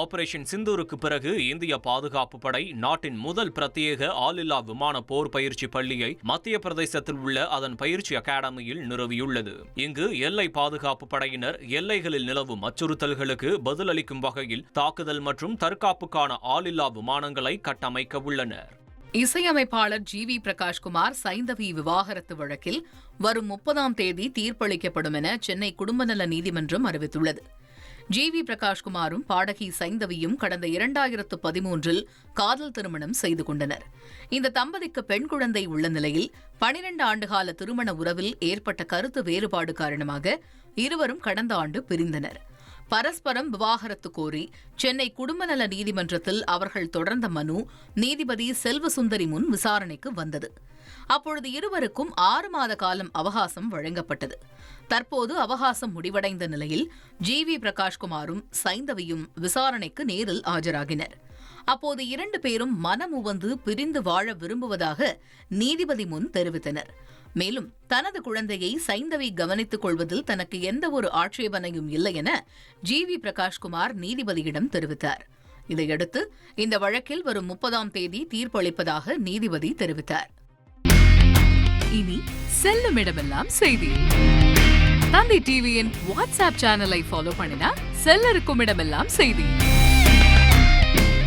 Operation சிந்தூருக்கு பிறகு இந்திய பாதுகாப்பு படை நாட்டின் முதல் பிரத்யேக ஆளில்லா விமான போர் பயிற்சி பள்ளியை மத்திய பிரதேசத்தில் உள்ள அதன் பயிற்சி அகாடமியில் நிறுவியுள்ளது. இங்கு எல்லை பாதுகாப்பு படையினர் எல்லைகளில் நிலவும் அச்சுறுத்தல்களுக்கு பதிலளிக்கும் வகையில் தாக்குதல் மற்றும் தற்காப்புக்கான ஆளில்லா விமானங்களை கட்டமைக்க உள்ளனர். இசையமைப்பாளர் ஜி வி பிரகாஷ்குமார் சைந்தவி விவாகரத்து வழக்கில் வரும் முப்பதாம் தேதி தீர்ப்பளிக்கப்படும் என சென்னை குடும்பநல நீதிமன்றம் அறிவித்துள்ளது. ஜி வி பிரகாஷ்குமாரும் பாடகி சைந்தவியும் கடந்த இரண்டாயிரத்து பதிமூன்றில் காதல் திருமணம் செய்து கொண்டனர். இந்த தம்பதிக்கு பெண் குழந்தை உள்ள நிலையில் பனிரெண்டு ஆண்டுகால திருமண உறவில் ஏற்பட்ட கருத்து வேறுபாடு காரணமாக இருவரும் கடந்த ஆண்டு பிரிந்தனர். பரஸ்பரம் விவாகரத்து கோரி சென்னை குடும்பநல நீதிமன்றத்தில் அவர்கள் தொடர்ந்த மனு நீதிபதி செல்வசுந்தரி முன் விசாரணைக்கு வந்தது. அப்பொழுது இருவருக்கும் ஆறு மாத காலம் அவகாசம் வழங்கப்பட்டது. தற்போது அவகாசம் முடிவடைந்த நிலையில் ஜி வி பிரகாஷ்குமாரும் சைந்தவியும் விசாரணைக்கு நேரில் ஆஜராகினர். அப்போது இரண்டு பேரும் மனமுவந்து பிரிந்து வாழ விரும்புவதாக நீதிபதி முன் தெரிவித்தனர். மேலும் தனது குழந்தையை சைந்தவை கவனித்துக் கொள்வதில் தனக்கு எந்த ஒரு ஆட்சேபனையும் இல்லை என ஜி வி பிரகாஷ்குமார் நீதிபதியிடம் தெரிவித்தார். இதையடுத்து இந்த வழக்கில் வரும் முப்பதாம் தேதி தீர்ப்பளிப்பதாக நீதிபதி தெரிவித்தார். இனி செல்லும் இடமெல்லாம் செய்தி. தந்தை டிவியின் வாட்ஸ்அப் சேனலை ஃபாலோ பண்ணினா செல்ல இருக்கும் இடமெல்லாம் செய்தி.